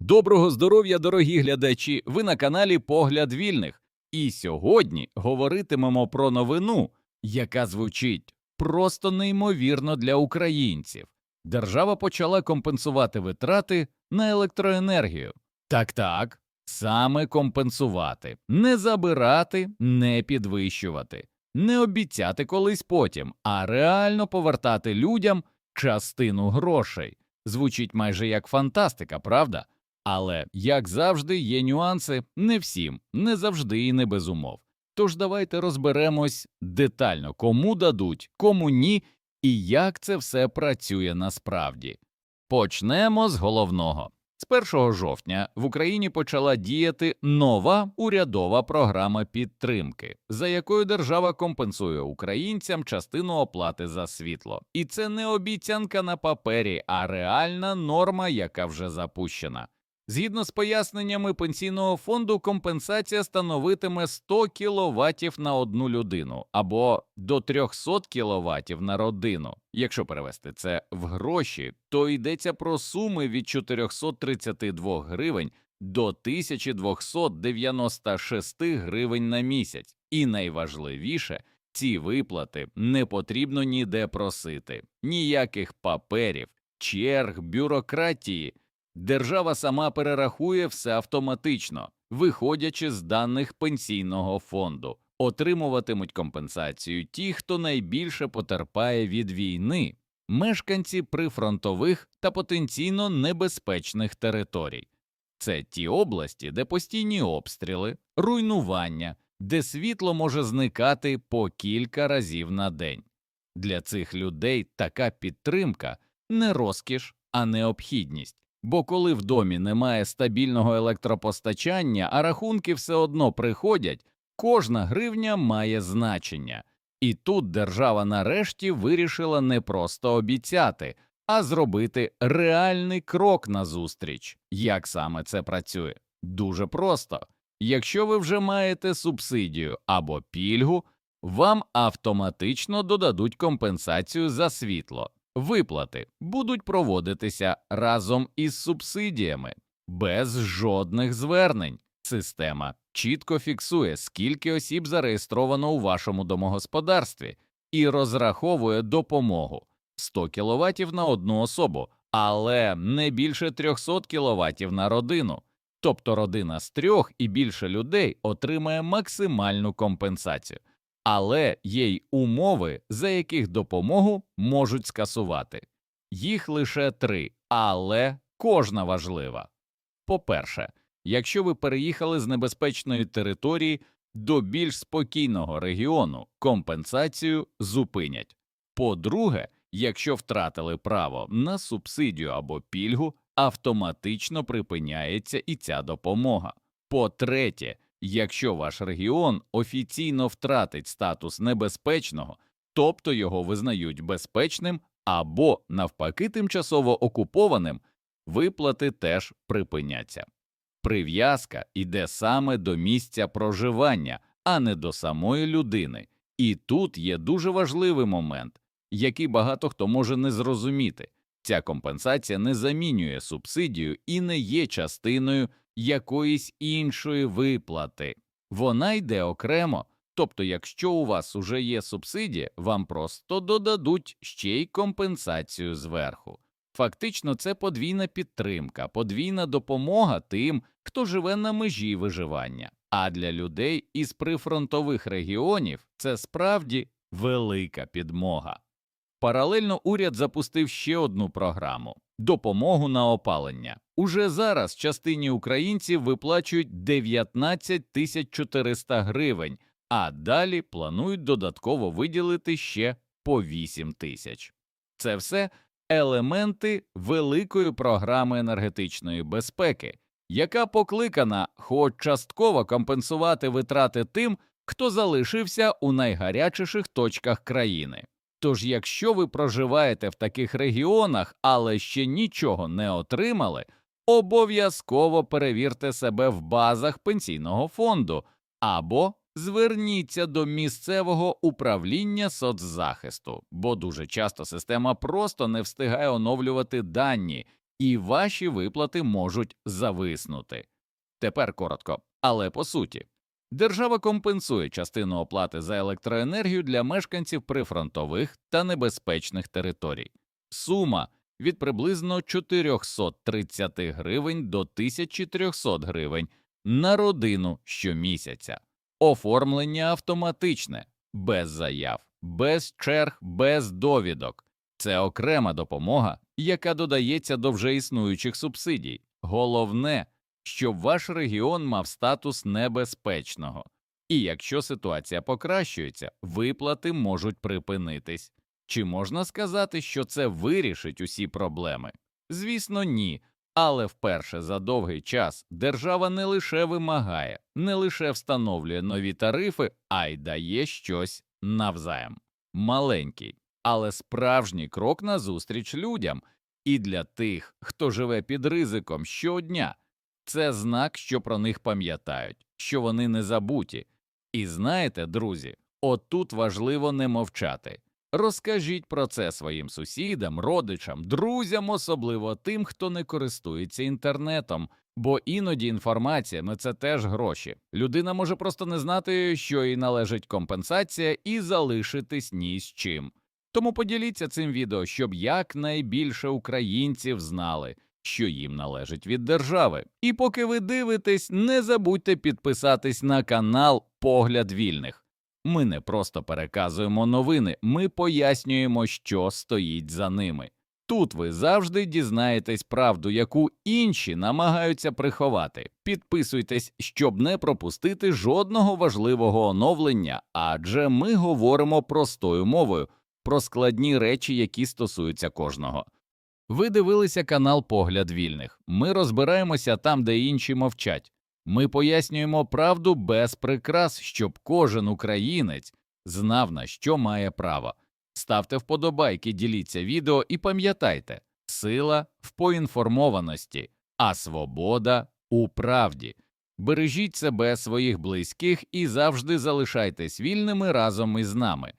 Доброго здоров'я, дорогі глядачі! Ви на каналі Погляд Вільних. І сьогодні говоритимемо про новину, яка звучить просто неймовірно для українців. Держава почала компенсувати витрати на електроенергію. Так, так, саме компенсувати, не забирати, не підвищувати, не обіцяти колись потім, а реально повертати людям частину грошей. Звучить майже як фантастика, правда? Але, як завжди, є нюанси не всім, не завжди і не без умов. Тож давайте розберемось детально, кому дадуть, кому ні, і як це все працює насправді. Почнемо з головного. З 1 жовтня в Україні почала діяти нова урядова програма підтримки, за якою держава компенсує українцям частину оплати за світло. І це не обіцянка на папері, а реальна норма, яка вже запущена. Згідно з поясненнями пенсійного фонду, компенсація становитиме 100 кВт на одну людину або до 300 кВт на родину. Якщо перевести це в гроші, то йдеться про суми від 432 гривень до 1296 гривень на місяць. І найважливіше, ці виплати не потрібно ніде просити, ніяких паперів, черг, бюрократії. Держава сама перерахує все автоматично, виходячи з даних пенсійного фонду. Отримуватимуть компенсацію ті, хто найбільше потерпає від війни, мешканці прифронтових та потенційно небезпечних територій. Це ті області, де постійні обстріли, руйнування, де світло може зникати по кілька разів на день. Для цих людей така підтримка не розкіш, а необхідність. Бо коли в домі немає стабільного електропостачання, а рахунки все одно приходять, кожна гривня має значення. І тут держава нарешті вирішила не просто обіцяти, а зробити реальний крок назустріч. Як саме це працює? Дуже просто. Якщо ви вже маєте субсидію або пільгу, вам автоматично додадуть компенсацію за світло. Виплати будуть проводитися разом із субсидіями, без жодних звернень. Система чітко фіксує, скільки осіб зареєстровано у вашому домогосподарстві, і розраховує допомогу 100 кВт на одну особу, але не більше 300 кВт на родину. Тобто родина з трьох і більше людей отримає максимальну компенсацію але є й умови, за яких допомогу можуть скасувати. Їх лише три, але кожна важлива. По-перше, якщо ви переїхали з небезпечної території до більш спокійного регіону, компенсацію зупинять. По-друге, якщо втратили право на субсидію або пільгу, автоматично припиняється і ця допомога. По-третє, Якщо ваш регіон офіційно втратить статус небезпечного, тобто його визнають безпечним або, навпаки, тимчасово окупованим, виплати теж припиняться. Прив'язка йде саме до місця проживання, а не до самої людини. І тут є дуже важливий момент, який багато хто може не зрозуміти ця компенсація не замінює субсидію і не є частиною якоїсь іншої виплати. Вона йде окремо, тобто, якщо у вас уже є субсидія, вам просто додадуть ще й компенсацію зверху. Фактично, це подвійна підтримка, подвійна допомога тим, хто живе на межі виживання. А для людей із прифронтових регіонів це справді велика підмога. Паралельно уряд запустив ще одну програму допомогу на опалення. Уже зараз частині українців виплачують 19 тисяч 400 гривень, а далі планують додатково виділити ще по 8 тисяч. Це все елементи великої програми енергетичної безпеки, яка покликана хоч частково компенсувати витрати тим, хто залишився у найгарячіших точках країни. Тож, якщо ви проживаєте в таких регіонах, але ще нічого не отримали, обов'язково перевірте себе в базах пенсійного фонду або зверніться до місцевого управління соцзахисту, бо дуже часто система просто не встигає оновлювати дані, і ваші виплати можуть зависнути. Тепер коротко, але по суті. Держава компенсує частину оплати за електроенергію для мешканців прифронтових та небезпечних територій. Сума від приблизно 430 гривень до 1300 гривень на родину щомісяця. Оформлення автоматичне, без заяв, без черг, без довідок. Це окрема допомога, яка додається до вже існуючих субсидій. Головне, щоб ваш регіон мав статус небезпечного. І якщо ситуація покращується, виплати можуть припинитись. Чи можна сказати, що це вирішить усі проблеми? Звісно, ні. Але вперше за довгий час держава не лише вимагає, не лише встановлює нові тарифи, а й дає щось навзаєм. Маленький, але справжній крок назустріч людям, і для тих, хто живе під ризиком щодня. Це знак, що про них пам'ятають, що вони не забуті. І знаєте, друзі, отут важливо не мовчати. Розкажіть про це своїм сусідам, родичам, друзям, особливо тим, хто не користується інтернетом, бо іноді інформація це теж гроші. Людина може просто не знати, що їй належить компенсація, і залишитись ні з чим. Тому поділіться цим відео, щоб якнайбільше українців знали, що їм належить від держави. І поки ви дивитесь, не забудьте підписатись на канал Погляд Вільних. Ми не просто переказуємо новини, ми пояснюємо, що стоїть за ними. Тут ви завжди дізнаєтесь правду, яку інші намагаються приховати. Підписуйтесь, щоб не пропустити жодного важливого оновлення, адже ми говоримо простою мовою про складні речі, які стосуються кожного. Ви дивилися канал Погляд Вільних. Ми розбираємося там, де інші мовчать. Ми пояснюємо правду без прикрас, щоб кожен українець знав, на що має право. Ставте вподобайки, діліться відео і пам'ятайте, сила в поінформованості, а свобода у правді. Бережіть себе, своїх близьких і завжди залишайтесь вільними разом із нами.